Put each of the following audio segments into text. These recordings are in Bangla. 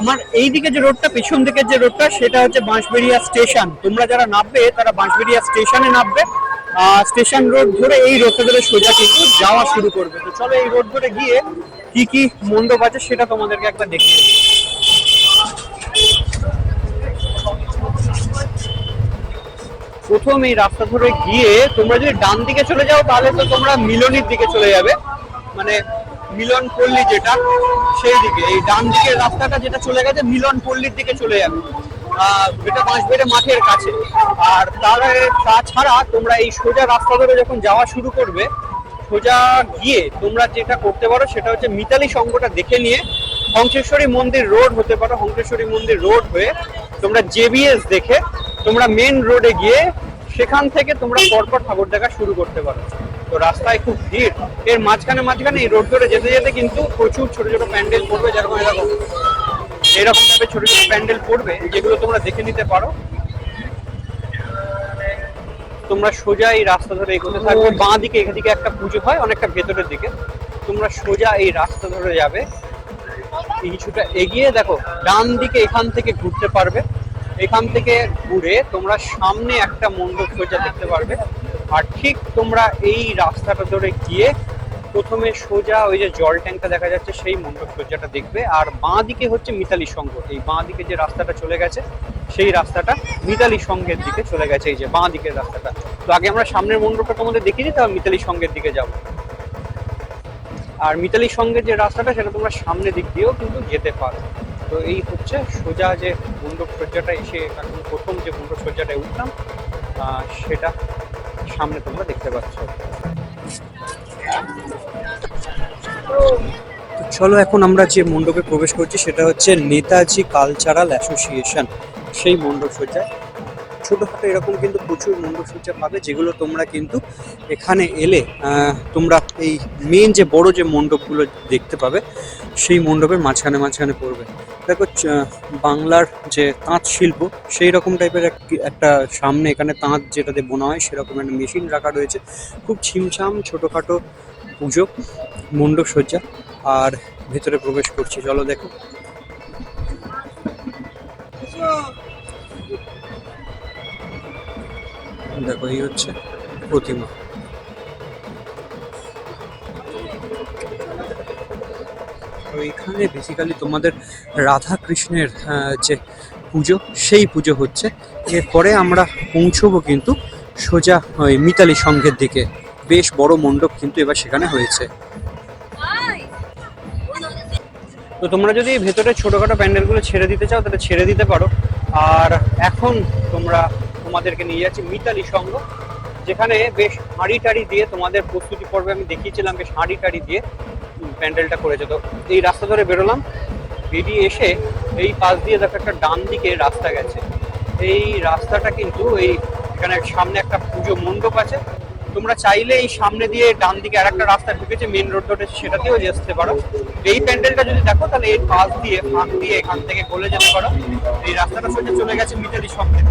আমার এই দিকে যে রোডটা, পেছন দিকে যে রোডটা, সেটা হচ্ছে বাঁশবেড়িয়া স্টেশন। তোমরা যারা নামবে, তারা বাঁশবেড়িয়া স্টেশনে নামবে। স্টেশন রোড ধরে এই রোডটা ধরে সোজা কিন্তু যাওয়া শুরু করবে। তো চলো এই রোড ধরে গিয়ে কি কি মণ্ডপ আছে সেটা তোমাদেরকে একবার দিই। প্রথম এই রাস্তা ধরে গিয়ে তোমরা যদি ডান দিকে চলে যাও, তাহলে তো তোমরা মিলনির দিকে চলে যাবে। মানে মিলন পল্লী যেটা, সেই দিকে, এই ডান দিকের রাস্তাটা যেটা চলে গেছে, মিলন পল্লীর দিকে চলে যাবে। যেটা বাঁশবেড়ে মাঠের কাছে। আর তার, তাছাড়া তোমরা এই সোজা রাস্তা ধরে যখন যাওয়া শুরু করবে, সোজা গিয়ে তোমরা যেটা করতে পারো, সেটা হচ্ছে মিতালি সংঘটা দেখে নিয়ে হংসেশ্বরী মন্দির রোড হতে পারো, হংসেশ্বরী মন্দির রোড হয়ে তোমরা জেবিএস দেখে তোমরা মেন রোডে গিয়ে সেখান থেকে তোমরা পরপর ঠাকুর দেখা শুরু করতে পারো। তো রাস্তায় খুব ভিড়। এর মাঝখানে মাঝখানে এই রোড ধরে যেতে যেতে কিন্তু প্রচুর ছোট ছোট প্যান্ডেল পড়বে যেরকম এরকম এরকম ভাবে ছোট ছোট প্যান্ডেল পড়বে যেগুলো তোমরা দেখে নিতে পারো। তোমরা সোজা এই রাস্তা ধরে এগোতে থাকবে। বাঁ দিকে এদিকে একটা পুজো হয় অনেকটা ভেতরের দিকে। তোমরা সোজা এই রাস্তা ধরে যাবে। কিছুটা এগিয়ে দেখো ডান দিকে এখান থেকে ঘুরতে পারবে। এখান থেকে ঘুরে তোমরা সামনে একটা মণ্ডপ সোজা দেখতে পারবে। আর ঠিক তোমরা এই রাস্তাটা ধরে গিয়ে প্রথমে সোজা ওই যে জল ট্যাঙ্কটা দেখা যাচ্ছে, সেই মণ্ডপ সোজাটা দেখবে। আর বাঁ দিকে হচ্ছে মিতালি সংঘ এই বাঁ দিকে যে রাস্তাটা চলে গেছে, সেই রাস্তাটা মিতালি সংঘের দিকে চলে গেছে, এই যে বাঁ দিকের রাস্তাটা। তো আগে আমরা সামনের মণ্ডপটা তোমাদের দেখিয়ে দিই তারপর মিতালি সংঘের দিকে যাব। আর মিতালি সঙ্গের যে রাস্তাটা, সেটা তোমরা সামনে দিক দিয়েও কিন্তু যেতে পারো। তো এই হচ্ছে সোজা যে মণ্ডপ সজ্জাটা, এসে এখন প্রথম যে মণ্ডপ সজ্জাটায় উঠলাম সেটা সামনে তোমরা দেখতে পাচ্ছ। চলো এখন আমরা যে মণ্ডপে প্রবেশ করছি, সেটা হচ্ছে নেতাজি কালচারাল অ্যাসোসিয়েশন। সেই মণ্ডপ সজ্জায় ছোটোখাটো এরকম কিন্তু প্রচুর মণ্ডপ পাবে যেগুলো তোমরা কিন্তু এখানে এলে তোমরা এই মেন যে বড় যে মণ্ডপগুলো দেখতে পাবে, সেই মণ্ডপের মাঝখানে মাঝখানে পড়বে। দেখো বাংলার যে তাঁত শিল্প, সেই রকম টাইপের একটা সামনে এখানে তাঁত যেটাতে বোনা হয়, সেরকম একটা মেশিন রাখা রয়েছে। খুব ছিমছাম, ছোটোখাটো পুজো, মণ্ডপ সজ্জা, আর ভেতরে প্রবেশ করছি। চলো দেখো। দেখো এই হচ্ছে, প্রতিমা। তো এখানে বেসিক্যালি তোমাদের রাধা কৃষ্ণের যে পুজো, সেই পুজো হচ্ছে। এরপরে আমরা পৌঁছবো কিন্তু সোজা ওই মিতালি সংঘের দিকে। বেশ বড় মণ্ডপ কিন্তু এবার সেখানে হয়েছে। তো তোমরা যদি ভেতরে ছোটোখাটো প্যান্ডেলগুলো ছেড়ে দিতে চাও, তাহলে ছেড়ে দিতে পারো। আর এখন তোমরা তোমাদেরকে নিয়ে যাচ্ছি মিতালি সংঘ, যেখানে বেশ হাঁড়ি টাড়ি দিয়ে তোমাদের প্রস্তুতি পর্বে আমি দেখিয়েছিলাম বেশ হাঁড়ি টাড়ি দিয়ে প্যান্ডেলটা করেছে। তো এই রাস্তা ধরে বেরোলাম, বেরিয়ে এসে এই পাশ দিয়ে দেখো একটা ডান দিকে রাস্তা গেছে। এই রাস্তাটা কিন্তু এই এখানে সামনে একটা পুজো মণ্ডপ আছে। তোমরা চাইলে এই সামনে দিয়ে ডান দিকে আর একটা রাস্তা ঢুকেছে মেন রোড ধরে সেটাতেও যেতে পারো। এই প্যান্ডেলটা যদি দেখো, তাহলে এই পাশ দিয়ে, ফাঁক দিয়ে এখান থেকে গলে যেতে পারো। এই রাস্তাটা সোজা চলে গেছে মিতালি সঙ্গে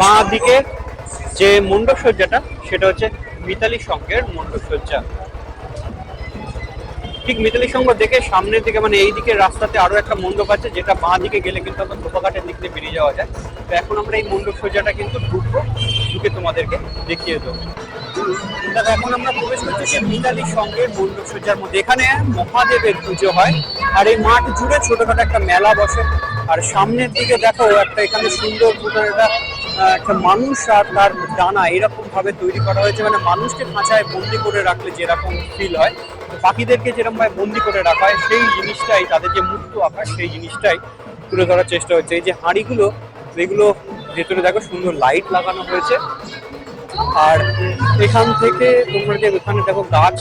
বাঁ দিকে যে মণ্ডপ সজ্জাটা সেটা হচ্ছে মিতালি সঙ্গের মণ্ডপ সজ্জা ঠিক মিতালি সঙ্গ দেখে সামনের দিকে মানে এই দিকে রাস্তাতে আরও একটা মণ্ডপ আছে, যেটা বাঁ দিকে গেলে কিন্তু আমরা ধোপাঘাটের দিক দিয়ে বেরিয়ে যাওয়া যায়। তো এখন আমরা এই মণ্ডপ সজ্জাটা কিন্তু ঢুকবো, ঢুকে তোমাদেরকে দেখিয়ে দেবো। দেখো এখন আমরা প্রবেশ করছি সে মিতালি সঙ্গের মণ্ডপ মধ্যে। এখানে মহাদেবের পুজো হয়, আর এই মাঠ জুড়ে ছোটখাটো একটা মেলা বসে। আর সামনের দিকে দেখো, একটা এখানে সুন্দর মতন একটা একটা মানুষ আর তার ডানা এরকম ভাবে তৈরি করা হয়েছে। মানে মানুষকে খাঁচায় বন্দি করে রাখলে যেরকম ফিল হয় পাখিদেরকে যেরকম ভাবে বন্দি করে রাখা হয়, সেই জিনিসটাই, তাদের যে মুক্ত আঁকা সেই জিনিসটাই তুলে ধরার চেষ্টা হচ্ছে। এই যে হাঁড়িগুলো, এগুলো ভেতরে দেখো, সুন্দর লাইট লাগানো হয়েছে। আর এখান থেকে তোমরা যে এখানে দেখো গাছ,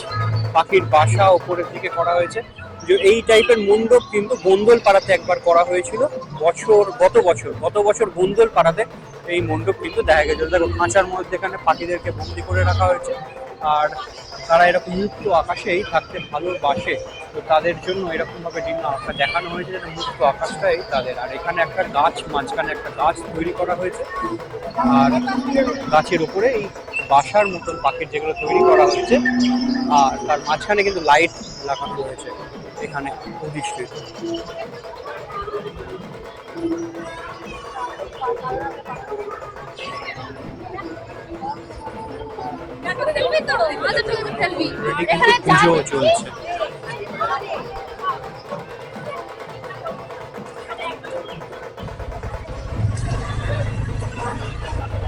পাখির বাসা ওপরের দিকে করা হয়েছে। যে এই টাইপের মণ্ডপ কিন্তু বন্দল পাড়াতে একবার করা হয়েছিল। বছর, গত বছর গত বছর বন্দল পাড়াতে এই মণ্ডপ কিন্তু দেখা গেছিল দেখো খাঁচার মধ্যে এখানে পাখিদেরকে বন্দি করে রাখা হয়েছে। আর তারা এরকম মুক্ত আকাশেই থাকতে ভালোবাসে। তো তাদের জন্য এরকমভাবে ডিম আঁকা দেখানো হয়েছে যে মুক্ত আকাশটাই তাদের। আর এখানে একটা গাছ, মাঝখানে একটা গাছ তৈরি করা হয়েছে। আর গাছের উপরে এই বাসার মতন পাখির যেগুলো তৈরি করা হয়েছে। আর তার মাঝখানে কিন্তু লাইট লাগানো হয়েছে এখানে অধিষ্ঠিত। তো? তো ফেলবি এখানে পুজো চলছে।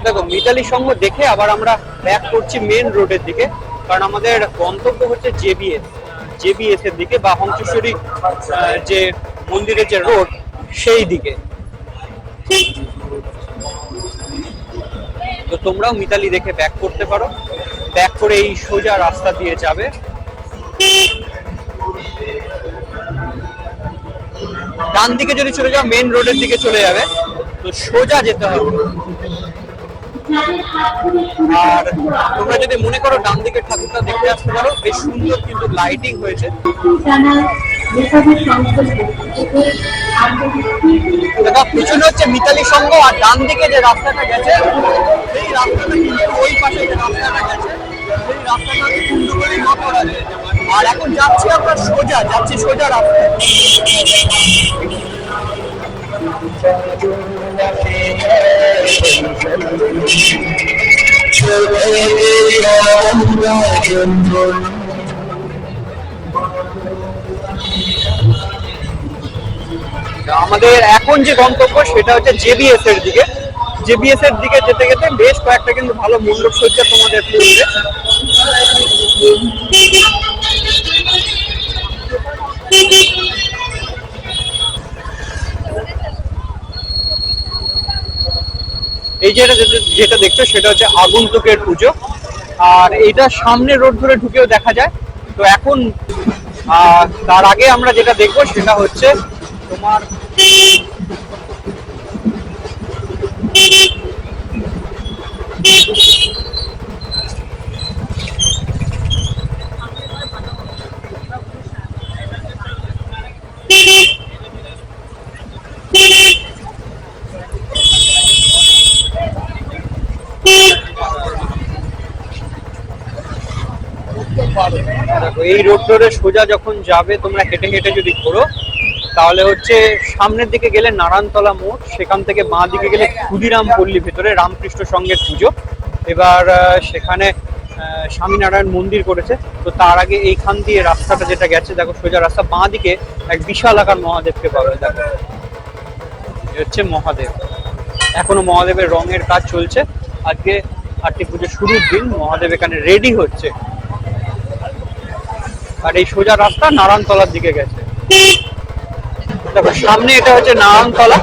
দেখো মিতালি সঙ্গ দেখে আবার আমরা ব্যাক করছি মেন রোডের দিকে কারণ আমাদের গন্তব্য হচ্ছে জেবিএস। জেবিএস এর দিকে বা হংসেশ্বরী যে মন্দিরের যে রোড সেই দিকে। তো তোমরাও মিতালি দেখে ব্যাক করতে পারো। ব্যাক করে এই সোজা রাস্তা দিয়ে যাবে। ডান দিকে যদি চলে যাও মেন রোডের দিকে চলে যাবে। তো সোজা যেতে হবে। আর তোমরা যদি মনে করো ডান দিকে ঠাকুরটা দেখতে আসতে পারো, বেশ সুন্দর কিন্তু লাইটিং হয়েছে। পিছনে হচ্ছে মিতালি সংঘ আর ডান দিকে যে রাস্তাটা গেছে, সেই রাস্তাটা কিন্তু ওই পাশে যে রাস্তাটা গেছে সেই রাস্তাটা কুণ্ডুগলি না করা যায় আর এখন যাচ্ছি আমরা সোজা, যাচ্ছি সোজা রাস্তা আমাদের এখন যে গন্তব্য সেটা হচ্ছে জেবিএস এর দিকে। জেবিএস এর দিকে যেতে যেতে বেশ কয়েকটা কিন্তু ভালো মণ্ডপ সজ্জা তোমাদের পড়বে এই যেটা যেটা- দেখছ, সেটা হচ্ছে আগন্তুকের পুজো। আর এটা সামনে রোড ধরে ঢুকেও দেখা যায়। তো এখন তার আগে আমরা যেটা দেখব, সেটা হচ্ছে তোমার এই রোড ধরে সোজা যখন যাবে তোমরা হেঁটে হেঁটে যদি ঘোরো তাহলে হচ্ছে সামনের দিকে গেলে নারায়ণতলা মোড়, সেখান থেকে বাঁ দিকে গেলে ক্ষুদিরাম পল্লী ভেতরে রামকৃষ্ণ সঙ্গের পুজো। এবার সেখানে স্বামীনারায়ণ মন্দির করেছে। তো তার আগে এইখান দিয়ে রাস্তাটা যেটা গেছে, দেখো সোজা রাস্তা, বাঁ দিকে এক বিশাল আকার মহাদেবকে পাবে দেখো হচ্ছে মহাদেব। এখনও মহাদেবের রঙের কাজ চলছে। আজকে আটটি পুজো শুরুর দিন মহাদেব এখানে রেডি হচ্ছে। আর এই সোজা রাস্তা নারায়ণতলার দিকে গেছে। দেখো, সামনে এটা হচ্ছে নারায়ণতলা।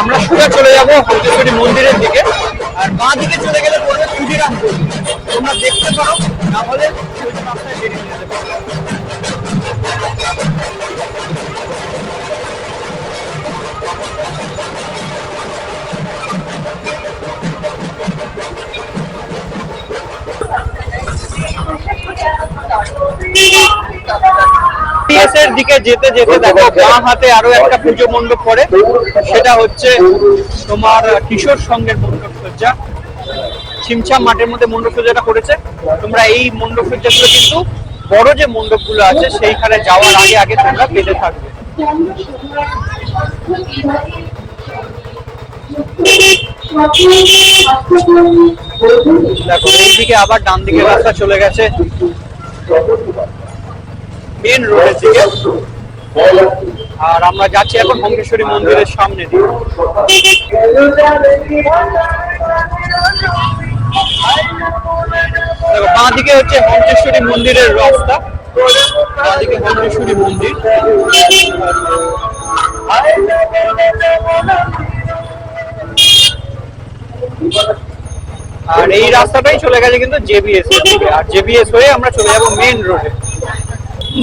আমরা সোজা চলে যাব হরদেশ্বরী মন্দিরের দিকে। আর বাঁ দিকে চলে গেলে পড়বে ক্ষুদিরাম তোমরা দেখতে পারো, না হলে রাস্তায় বেরিয়ে যেতে পারো PS দিকে যেতে যেতে দেখো বাঁ হাতে আরও একটা পুজো মণ্ডপ পড়ে। সেটা হচ্ছে তোমার কিশোর সঙ্গের মণ্ডপ সজ্জা ছিমছাম মাঠের মধ্যে মণ্ডপ সজ্জাটা করেছে। তোমরা এই মণ্ডপ সজ্জাগুলো কিন্তু বড় যে মণ্ডপগুলো আছে সেইখানে যাওয়ার আগে আগে তোমরা পেতে থাকবে। দেখো এইদিকে আবার ডান দিকে রাস্তা চলে গেছে। মেন রোডের দিকে। আর আমরা যাচ্ছি এখন মঙ্গেশ্বরী মন্দিরের সামনে দিয়ে। বাঁ দিকে হচ্ছে মঙ্গেশ্বরী মন্দিরের রাস্তা। বাঁ দিকে মঙ্গেশ্বরী মন্দির। আর এই রাস্তাটাই চলে গেছে কিন্তু জেবিএস দিকে। আর জেবিএস হয়ে আমরা চলে যাব মেন রোডে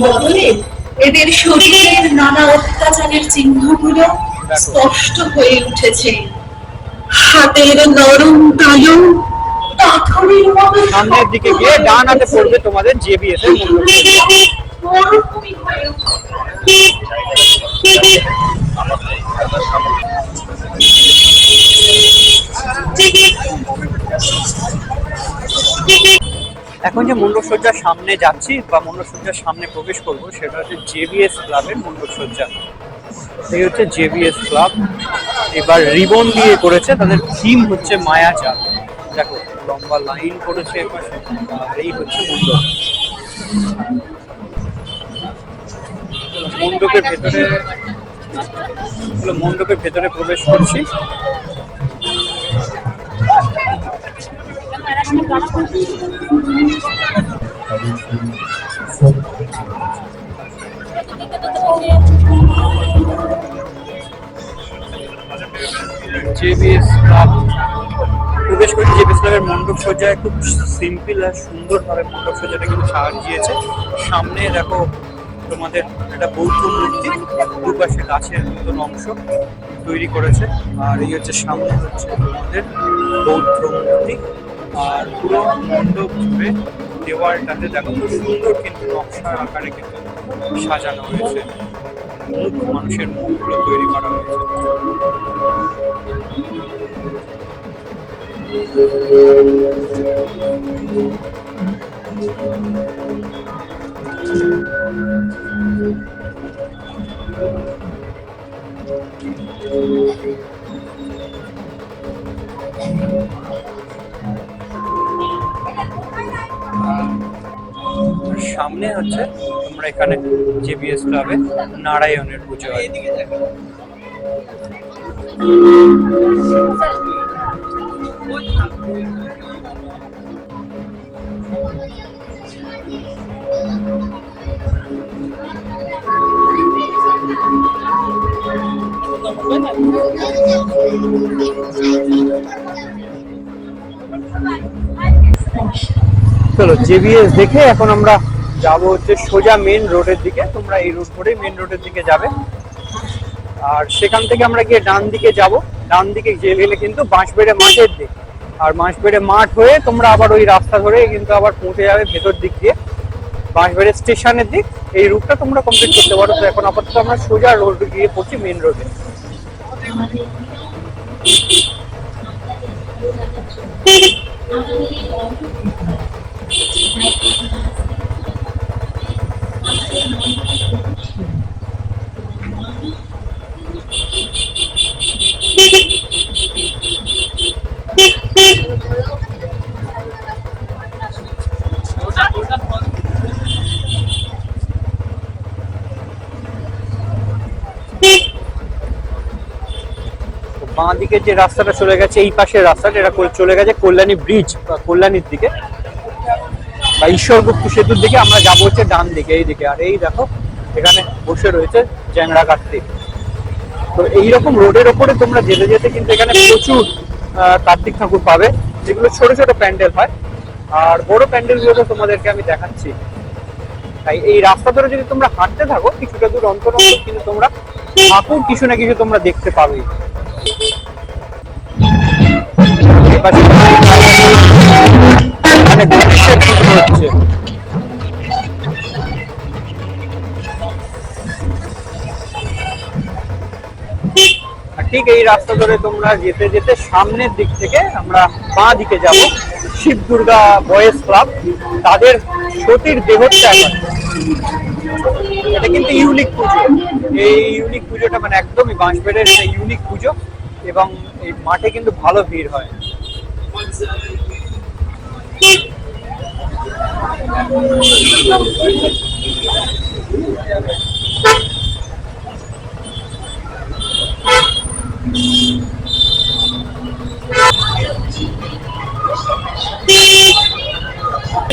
বদলে এদের শরীরের নানা অত্যাচারের চিহ্নগুলো স্পষ্ট হয়ে উঠেছে হাতের নরম তালু পাথরের মতো সামনের দিকে গিয়ে ডান হাতে পড়বে তোমাদের জেবিএস এর মরুভূমি হয়ে উঠছে। এখন যে মণ্ডপ সজ্জার সামনে যাচ্ছি বা মণ্ডলসজ্জার সামনে প্রবেশ করব, সেটা হচ্ছে জেবিএস ক্লাবের মণ্ডপ সজ্জা এই হচ্ছে জেবিএস ক্লাব। এবার রিবন দিয়ে করেছে, তাদের থিম হচ্ছে মায়াজাল দেখো, লম্বা লাইন করেছে আর এই হচ্ছে মণ্ডপ মণ্ডপের ভেতরে মণ্ডপের ভেতরে প্রবেশ করছি। জেবিএস প্রবেশ করি জেবিএস ক্লাবের মণ্ডপ সজ্জায় খুব সিম্পল আর সুন্দরভাবে মণ্ডপ সজ্জাটা কিন্তু সাজিয়েছে সামনে দেখো তোমাদের একটা বৌদ্ধ মূর্তি, দুপাশে গাছের মতন অংশ তৈরি করেছে। আর এই হচ্ছে সামনে হচ্ছে তোমাদের বৌদ্ধ মূর্তি। আর পুরো মণ্ডপ জুড়ে দেওয়ালটাতে দেখো খুব সুন্দর কিন্তু নকশার আকারে কিন্তু সাজানো হয়েছে। মানুষের মুখগুলো তৈরি করা হয়েছে। আর সামনে হচ্ছে তোমরা এখানে জেবিএস ক্লাবে নারায়ণের পুজো হয়। চলো জেবিএস দেখে এখন আমরা যাব হচ্ছে সোজা মেন রোডের দিকে। তোমরা এই রোড ধরে মেন রোডের দিকে যাবে। আর সেখান থেকে আমরা গিয়ে ডান দিকে যাব। ডান দিকে গেলে কিন্তু বাঁশবেড়ে মাঠের দিক। আর বাঁশবেড়ে মাঠ হয়ে তোমরা আবার ওই রাস্তা ধরে কিন্তু আবার পৌঁছে যাবে ভেতর দিক দিয়ে। বাঁশবেড়ে স্টেশনের দিক। এই রুটটা তোমরা কমপ্লিট করতে পারো। তো এখন আপাতত আমরা সোজা রোড গিয়ে পড়ছি মেন রোডে বাঁ দিকে যে রাস্তাটা চলে গেছে, এই পাশের রাস্তাটা, এটা চলে গেছে কল্যাণী ব্রিজ, বা কল্যাণীর দিকে। বা ঈশ্বরগুপ্ত সেতুর দিকে আমরা যাব হচ্ছে ডান দিকে, এই দিকে। আর এই দেখো, এখানে বসে রয়েছে চ্যাংড়া কার্তিক তো এইরকম রোডের ওপরে তোমরা যেতে যেতে কিন্তু এখানে প্রচুর কার্তিক ঠাকুর পাবে। যেগুলো ছোট ছোট প্যান্ডেল হয়। আর বড় প্যান্ডেলগুলো তো তোমাদেরকে আমি দেখাচ্ছি। তাই এই রাস্তা ধরে যদি তোমরা হাঁটতে থাকো, কিছুটা দূর অন্তর অন্তর কিন্তু তোমরা ঠাকুর কিছু না কিছু তোমরা দেখতে পাবেই। ঠিক এই রাস্তা ধরে তোমরা যেতে যেতে সামনের দিক থেকে আমরা বাঁ দিকে যাব, শিব দুর্গা বয়েজ ক্লাব। তাদের সতীর দেহত্যাগ। এটা কিন্তু ইউনিক পুজো। এই ইউনিক পুজোটা মানে একদমই বাঁশবেড়ের ইউনিক পুজো। এবং এই মাঠে কিন্তু ভালো ভিড় হয়।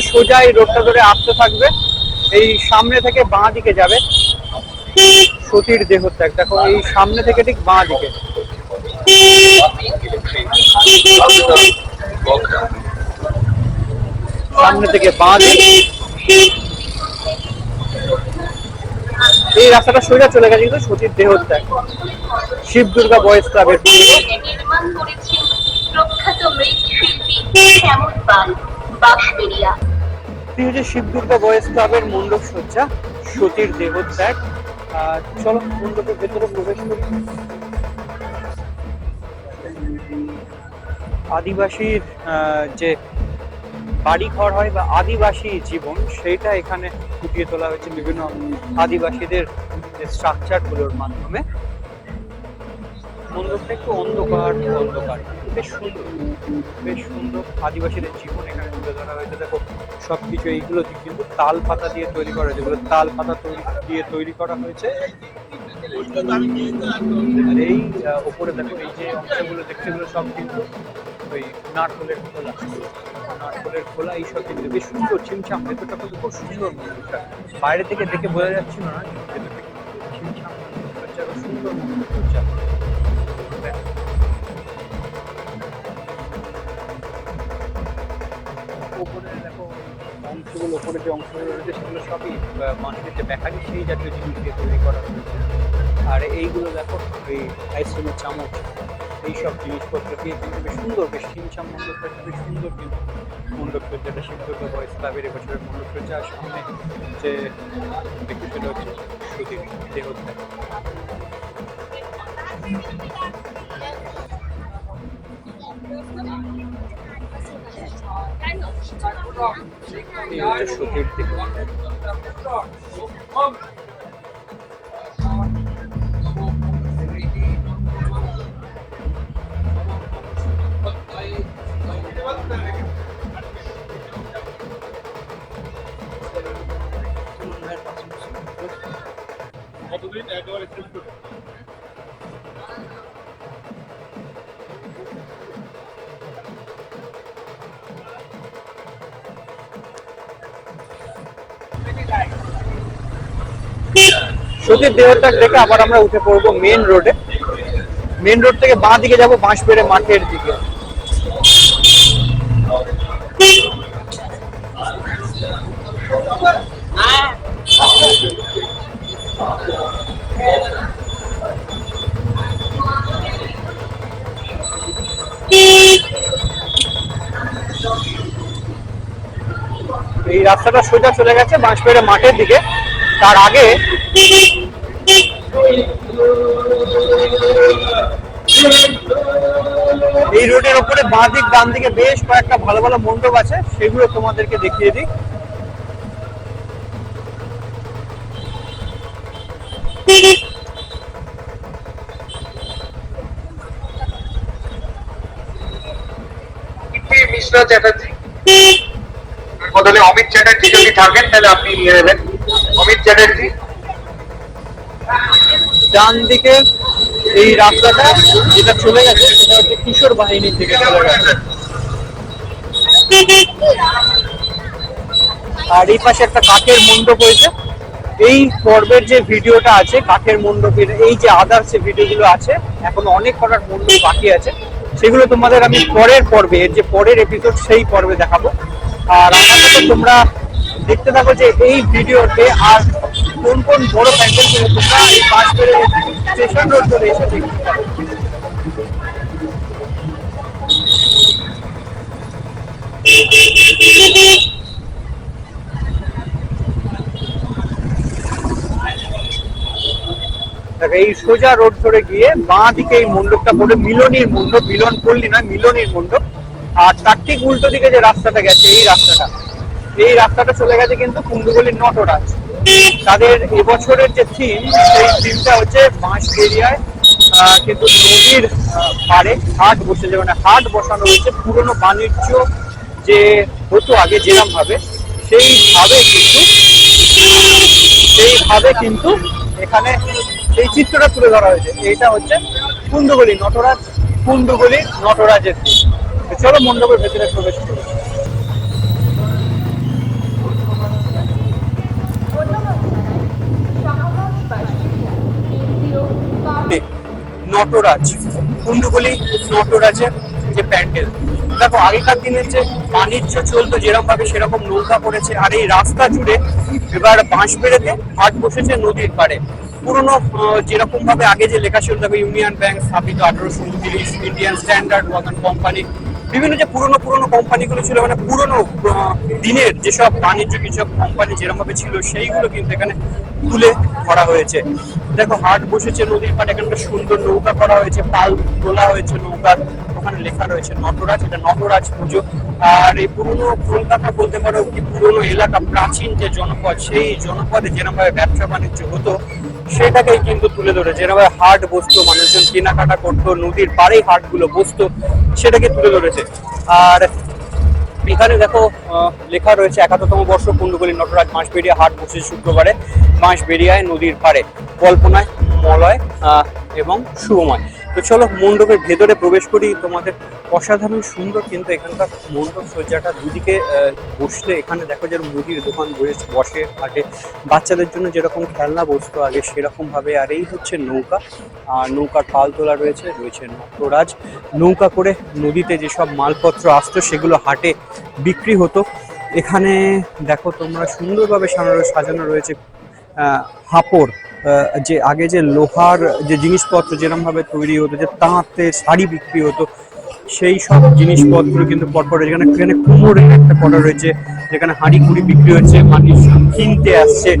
সোজা এই রোডটা ধরে আসতে থাকবে। এই সামনে থেকে বাঁ দিকে যাবে। সতীর দেহত্যাগ। দেখো, এই সামনে থেকে ঠিক বাঁ দিকে। সামনে থেকে বাঁ এই রাস্তাটা সোজা চলে গেছে কিন্তু সতীর দেহত্যাগ শিব দুর্গা বয়েজ ক্লাবের বাই হচ্ছে শিব দুর্গা বয়েস ক্লাবের মণ্ডপ সজ্জা, সতীর দেহত্যাগ আর চলো মণ্ডপের ভেতরে প্রবেশ করি। আদিবাসীর যে বাড়িঘর হয় বা আদিবাসী জীবন, সেইটা এখানে ফুটিয়ে তোলা হয়েছে বিভিন্ন আদিবাসীদের যে স্ট্রাকচারগুলোর মাধ্যমে। মণ্ডপটা একটু অন্ধকার অন্ধকার। বেশ সুন্দর বেশ সুন্দর আদিবাসীদের জীবন এখানে তুলে ধরা হয়েছে। দেখো, সবকিছু এইগুলো কিন্তু তাল পাতা দিয়ে তৈরি করা যেগুলো তাল পাতা তৈরি দিয়ে তৈরি করা হয়েছে। আর এই ওপরে দেখো, এই যে অংশগুলো দেখতে এগুলো সব কিন্তু ওই নারকলের খোলা। নারকলের খোলা এইসব কিন্তু বেশ সুন্দর, ছিমছাম, ভেতরটা কিন্তু খুব সুন্দর বাইরে থেকে দেখে বোঝা যাচ্ছিল না ভেতরটা কিন্তু ছিমছাম সুন্দর অংশগুলো, ওপরে যে অংশগুলো রয়েছে, সেগুলো সবই মানুষের যে বেকারি, সেই জাতীয় জিনিস দিয়ে তৈরি করা হয়েছে। আর এইগুলো দেখো এই আইসক্রিমের চামচ এইসব জিনিসপত্র দিয়ে কিন্তু বেশ সুন্দর বেশ ছিমছাম মণ্ডপটা বেশ সুন্দর কিন্তু মণ্ডপ সজ্জাটা শিবদুর্গা বয়স ক্লাবের এবছরের মণ্ডপ সজ্জা আর সামনে যে দেখতে সেটা হচ্ছে সুদীপ হচ্ছে সতীর সতীর দেহত্যাগ দেখে আবার আমরা উঠে পড়ব মেন রোডে মেন রোড থেকে বাঁ দিকে যাব, বাঁশবেড়ে মাঠের দিকে। রাস্তাটা সোজা চলে গেছে বাঁশবেড়ে মাঠের দিকে। তার আগে এই রোডের ওপরে বাঁ দিক ডান দিকে বেশ কয়েকটা ভালো ভালো মণ্ডপ আছে, সেগুলো তোমাদেরকে দেখিয়ে দিই। মিশ্রা চ্যাটার্জি। বদলে অমিত চ্যাটার্জি যদি থাকেন তাহলে আপনি নিয়ে নেবেন। অমিত চ্যাটার্জি। ডান দিকে এই রাস্তাটা যেটা চলে গেছে সেটা হচ্ছে কিশোর বাহিনীর দিকে চলে গেছে। আর এই পাশে একটা কাঠের মণ্ডপ হয়েছে। এই পর্বের যে ভিডিওটা আছে কাঠের মণ্ডপের এই যে আদার্স যে ভিডিওগুলো আছে এখন অনেক করার মণ্ডপ বাকি আছে। সেগুলো তোমাদের আমি পরের পর্বে এর যে পরের এপিসোড সেই পর্বে দেখাবো। আর আপাতত তোমরা দেখতে থাকো যে এই ভিডিওতে আর কোন কোন বড় প্যান্ডেলগুলো তোমরা এই পাশ করে স্টেশন রোড ধরে এসে দেখতে এই সোজা রোড ধরে গিয়ে বাঁ দিকে এই মণ্ডপটা পড়ে মিলনীর মণ্ডপ, মিলন পল্লী না মিলনীর মণ্ডপ। আর তার ঠিক উল্টো দিকে যে রাস্তাটা গেছে, এই রাস্তাটা এই রাস্তাটা চলে গেছে কিন্তু কুন্দুগলির নটরাজ তাদের এবছরের যে থিম সেই থিমটা হচ্ছে বাঁশ এরিয়ায় কিন্তু নদীর পাড়ে হাট বসেছে মানে হাট বসানো হয়েছে। পুরনো বাণিজ্য যে হতো আগে যেরকম ভাবে সেইভাবে কিন্তু সেইভাবে কিন্তু এখানে এই চিত্রটা তুলে ধরা হয়েছে। এইটা হচ্ছে কুন্দুগলি নটরাজ কুন্দুগলি নটরাজের তো চলো মণ্ডপের ভেতরে প্রবেশ করি। নটরাজ কুন্দুগলি নটরাজের যে প্যান্ডেল। দেখো আগেকার দিনের যে বাণিজ্য চলতো যেরকম ভাবে সেরকম নৌকা পড়েছে আর এই রাস্তা জুড়ে এবার বাঁশ বেড়েতে হাট বসেছে নদীর পাড়ে। পুরনো যেরকম ভাবে আগে যে লেখা ছিল ইউনিয়ন ব্যাংক স্থাপিত আঠারোশো উনত্রিশ ইন্ডিয়ান স্ট্যান্ডার্ড ওয়াগন কোম্পানি বিভিন্ন যে পুরনো পুরনো কোম্পানিগুলো ছিল মানে পুরনো দিনের যেসব বাণিজ্য যেসব কোম্পানি যেরকমভাবে ছিল, সেইগুলো কিন্তু এখানে তুলে ধরা হয়েছে। দেখো, হাট বসেছে, নদীর পাড়ে এখানে একটা সুন্দর নৌকা করা হয়েছে, পাল তোলা হয়েছে নৌকার। ওখানে লেখা রয়েছে, নটরাজ, এটা নটরাজ পুজো। আর এই পুরনো কলকাতা বলতে পারো কি পুরনো এলাকা, প্রাচীন যে জনপদ, সেই জনপদে যেরকমভাবে ব্যবসা বাণিজ্য হতো, সেটাকেই কিন্তু তুলে ধরে। যেরকম হাট বসতো, মানুষজন কেনাকাটা করতো, নদীর পাড়েই হাটগুলো বসতো, সেটাকে তুলে ধরেছে। আর এখানে দেখো লেখা রয়েছে একাত্তরতম বর্ষ কুণ্ডকলী নটরাজ বাঁশবেড়িয়া হাট বসে শুক্রবারে বাঁশবেড়িয়ায় নদীর পাড়ে, কল্পনায়, মলয় এবং শুভময় তো চলো মণ্ডপের ভেতরে প্রবেশ করি। তোমাদের অসাধারণ সুন্দর কিন্তু এখানকার মণ্ডপ সজ্জাটা দুদিকে বসলে এখানে দেখো যে মুদির দোকান বসে বসে, হাটে। বাচ্চাদের জন্য যেরকম খেলনা বসতো আগে সেরকম ভাবে, আর এই হচ্ছে নৌকা। আর নৌকার পাল তোলা রয়েছে রয়েছে নটরাজ। নৌকা করে নদীতে যেসব মালপত্র আসতো সেগুলো হাটে বিক্রি হতো। এখানে দেখো তোমরা সুন্দরভাবে সাজানো রয়েছে হাপড়। যে আগে যে লোহার যে জিনিসপত্র যেরকম ভাবে তৈরি হতো, যে তাঁতে শাড়ি বিক্রি হতো, সেই সব জিনিসপত্র কিন্তু পরপর যেখানে এখানে কুমোরের একটা কটা রয়েছে, যেখানে হাঁড়ি কুড়ি বিক্রি হচ্ছে মানুষ কিনতে আসছে।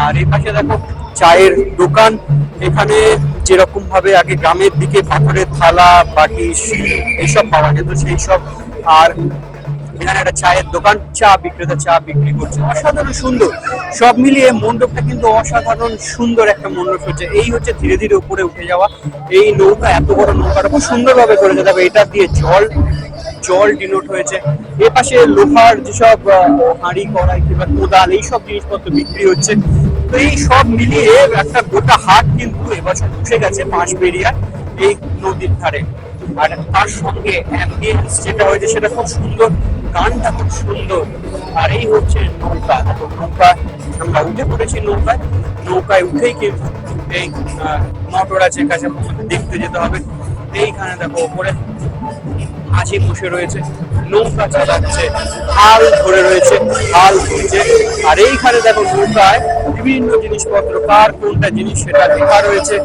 আর এই পাশে দেখো চায়ের দোকান। এখানে যেরকম ভাবে আগে গ্রামের দিকে পাথরের থালা, বাটি এইসব পাওয়া যেত, সেই সব। আর এখানে একটা চায়ের দোকান, চা বিক্রেতা চা বিক্রি করছে। অসাধারণ সুন্দর। সব মিলিয়ে মণ্ডপটা কিন্তু অসাধারণ সুন্দর একটা মণ্ডপ হচ্ছে এই হচ্ছে ধীরে ধীরে উপরে উঠে যাওয়া। এই নৌকা, এত বড় নৌকাটা খুব সুন্দরভাবে করেছে তবে এটা দিয়ে জল জল ডিনোট হয়েছে। এ পাশে লোহার যেসব হাঁড়ি, কড়াই কিংবা কোদাল এইসব জিনিসপত্র বিক্রি হচ্ছে। তো এই সব মিলিয়ে একটা গোটা হাট কিন্তু এবছর উঠে গেছে পাঁচ বেরিয়া এই নদীর ধারে। আর তার সঙ্গে অ্যাম্বিয়েন্স যেটা হয়েছে সেটা খুব সুন্দর। গানটা খুব সুন্দর। আর এই হচ্ছে নৌকা। নৌকা আমরা উঠে পড়েছি নৌকায়। নৌকায় উঠেই কিন্তু এই আহ, আছে কাছে দেখতে যেতে হবে। এইখানে দেখো ওপরে মাঝি বসে রয়েছে, নৌকা চালাচ্ছে, হাল ধরে রয়েছে, হাল ধরছে। আর এইখানে দেখো নৌকায় বিভিন্ন জিনিসপত্র, কার কোনটা জিনিস সেটা লেখা রয়েছে।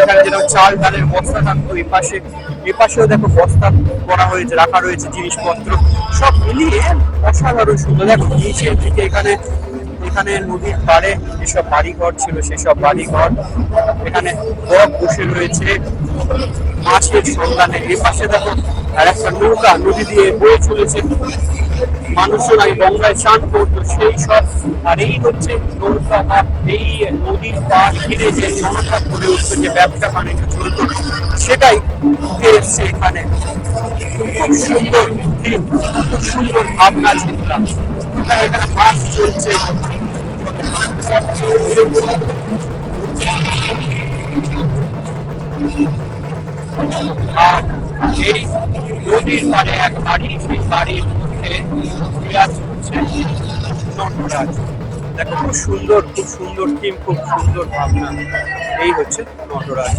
এখানে যেরকম চাল ডালের বস্তা থাকতো এই পাশে। এ পাশেও দেখো বস্তা করা হয়েছে, রাখা রয়েছে জিনিসপত্র। সব মিলিয়ে অসাধারণ সুন্দর। দেখো নিচের দিকে এখানে এখানে নদীর পাড়ে যেসব বাড়িঘর ছিল, সেসব বাড়িঘর এখানে বক বসে রয়েছে। মাছের সন্ধানে এই পাশে দেখো আর একটা নৌকা, নদী দিয়ে বয়ে চলেছে। মানুষজন আগে গঙ্গায় স্নান করতো, সেই সব আর এই হচ্ছে নৌকা। বা এই নদীর পাড় ঘিরে যে জনতা গড়ে উঠতো যে ব্যবসা বাণিজ্য চলতো সেটাই উঠে এসছে এখানে। খুব সুন্দর খুব সুন্দর ভাবনা চিন্তা। এখানে মাছ চলছে এই নদীর পাড়ে এক বাড়ির মধ্যে বিরাজ করছে নটরাজ দেখো খুব সুন্দর খুব সুন্দর টিম খুব সুন্দর ভাবনা এই হচ্ছে নটরাজ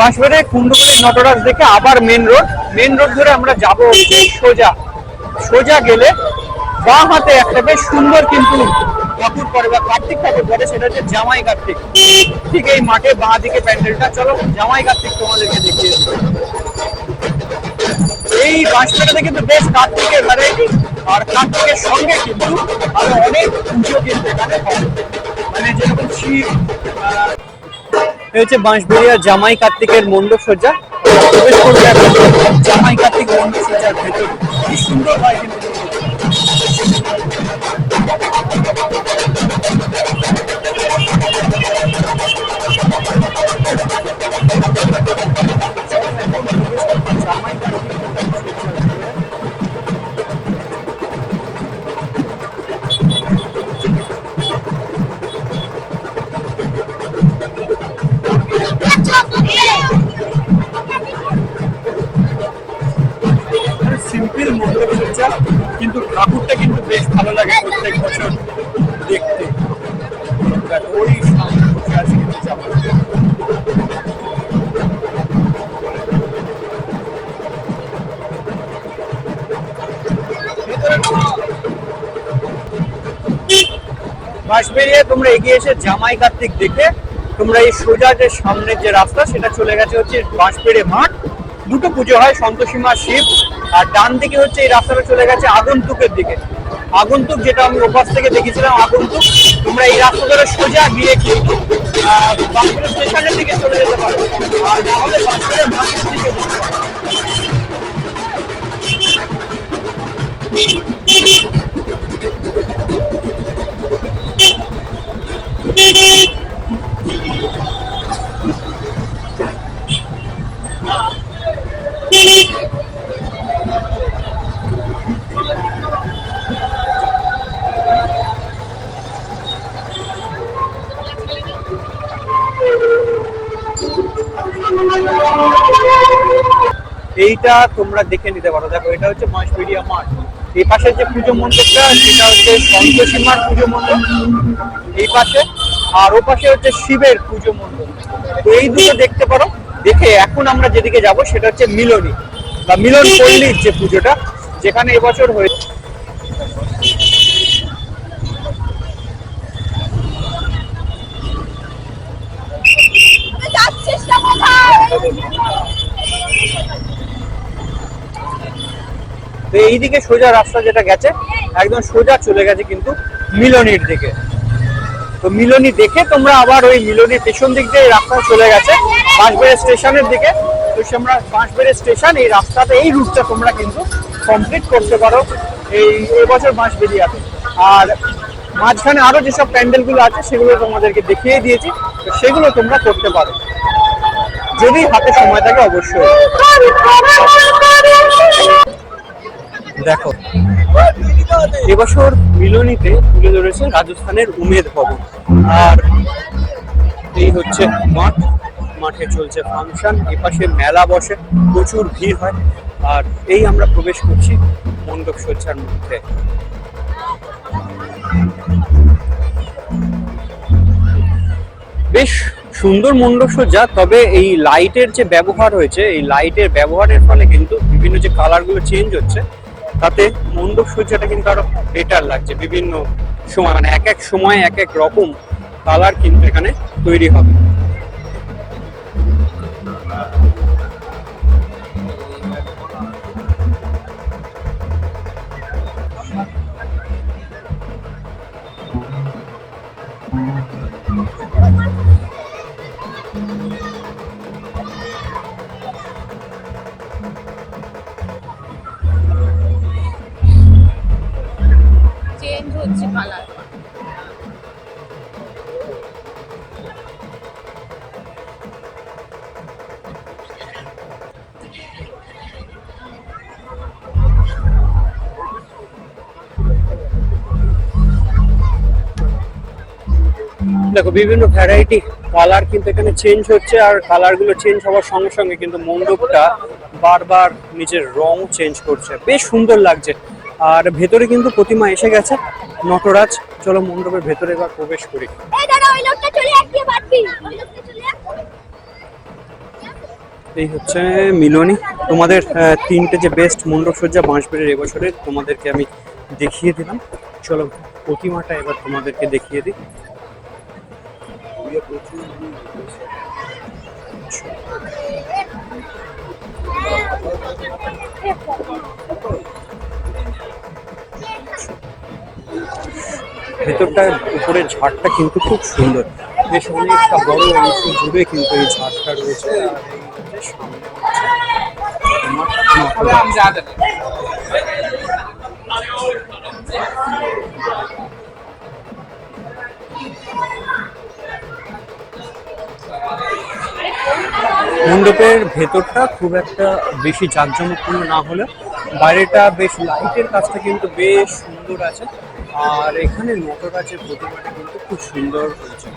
বাঁশবাড়ে কুণ্ডকলি নটরাজ দেখে আবার মেন রোড মেন রোড ধরে আমরা যাব সোজা। সোজা গেলে বাঁ হাতে একটা বেশ সুন্দর কিন্তু ঠাকুর পরে বা কার্তিক ঠাকুর পরে সেটা হচ্ছে জামাই কার্তিক। ঠিক এই মাঠে বাঁ দিকে প্যান্ডেলটা। চলো, জামাই কার্তিক তোমাদেরকে দেখিয়ে এই বাঁশবাড়িতে কিন্তু বেশ কার্তিকের ভ্যারাইটি আর কার্তিকের সঙ্গে কিন্তু আরও অনেক পুজো কিন্তু এখানে মানে যেরকম শিব হচ্ছে বাঁশবেড়িয়া জামাই কার্তিকের মণ্ডপ সজ্জা। প্রবেশ এখন জামাই কার্তিক মণ্ডপ সজ্জার ভেতর। কি সুন্দর হয় কিন্তু জামাই কার্তিক মণ্ডপ সজ্জা কিন্তু ঠাকুরটা কিন্তু বেশ ভালো লাগে প্রত্যেক বছর দেখতে। ওই তোমরা এগিয়ে এসে জামাই কার্তিক দেখে তোমরা এই সোজা যে সামনের যে রাস্তা, সেটা চলে গেছে হচ্ছে বাঁশপেড়ে মাঠ। দুটো পুজো হয় সন্তোষীমা শিব আর ডান দিকে হচ্ছে এই রাস্তাটা চলে গেছে আগন্তুকের দিকে। আগন্তুক যেটা আমি ওপাশ থেকে দেখেছিলাম, আগন্তুক, তোমরা এই রাস্তা ধরে সোজা গিয়ে কি স্টেশনের দিকে চলে যেতে পারো। আর দিকে যেতে পারো। এইটা তোমরা দেখে নিতে পারো। দেখো, এটা হচ্ছে মাস মিডিয়া মাঠ। এই পাশে যে পুজো মন্দিরটা, সেটা হচ্ছে সন্তোষীমার পুজো মন্দির। এই পাশে। আর ও পাশে হচ্ছে শিবের পুজো মন্দির। তো এই দুটো দেখতে পারো। দেখে এখন আমরা যেদিকে যাব, সেটা হচ্ছে মিলনী। বা মিলন পল্লীর যে পুজোটা, যেখানে এবছর হয়েছে। সোজা রাস্তা যেটা গেছে, একদম সোজা চলে গেছে কিন্তু মিলনির দিকে। তো মিলনি দেখে তোমরা আবার ওই মিলনির পেছন দিক দিয়ে রাস্তা চলে গেছে, বাঁশবেড়ে স্টেশনের দিকে। তো তোমরা বাঁশবেড়ে স্টেশন, এই রাস্তাতে এই রুটটা তোমরা কিন্তু কমপ্লিট করতে পারো এই এবছর বাঁশবেড়িয়াতে। আর মাঝখানে আরও যেসব প্যান্ডেলগুলো আছে, সেগুলো তোমাদেরকে দেখিয়ে দিয়েছি, তো সেগুলো তোমরা করতে পারো। যদি হাতে সময় থাকে অবশ্যই। দেখো। এবছর মিলনীতে তুলে ধরেছে রাজস্থানের উমেদ ভবন আর এই হচ্ছে মাঠ। মাঠে চলছে ফাংশন, এপাশে মেলা বসে, প্রচুর ভিড় হয়। আর এই আমরা প্রবেশ করছি মণ্ডপ সজ্জার মধ্যে। বেশ সুন্দর মণ্ডপ সজ্জা, তবে এই লাইটের যে ব্যবহার হয়েছে, এই লাইটের ব্যবহারের ফলে কিন্তু বিভিন্ন যে কালারগুলো চেঞ্জ হচ্ছে তাতে মণ্ডপ সজ্জাটা কিন্তু আরও বেটার লাগছে। বিভিন্ন সময় মানে এক এক সময় এক এক রকম কালার কিন্তু এখানে তৈরি হবে। বিভিন্ন ভ্যারাইটি কালার কিন্তু এখানে চেঞ্জ হচ্ছে আর কালারগুলো চেঞ্জ হওয়ার সঙ্গে সঙ্গে কিন্তু মণ্ডপটা বারবার নিজের রং চেঞ্জ করছে। বেশ সুন্দর লাগছে। আর ভেতরে কিন্তু প্রতিমা এসে গেছে। নটরাজ চলো মণ্ডপের ভেতরে এবার প্রবেশ করি। এই হচ্ছে মিলনী। তোমাদের তিনটে যে বেস্ট মণ্ডপ সজ্জা বাঁশবেড়ের এবছরের তোমাদেরকে আমি দেখিয়ে দিলাম। চলো প্রতিমাটা এবার তোমাদেরকে দেখিয়ে দিই। ভেতরটা, উপরের ঝাড়টা কিন্তু খুব সুন্দর। বেশ অনেকটা বড় অংশ জুড়ে কিন্তু এই ঝাড়টা রয়েছে, আর এই সামনে মণ্ডপের ভেতরটা খুব একটা বেশি জাঁকজমকপূর্ণ না হলেও বাইরেটা বেশ লাইটের কাজটা কিন্তু বেশ সুন্দর আছে। আর এখানে নটরাজের প্রতিমাটা কিন্তু খুব সুন্দর হয়েছে।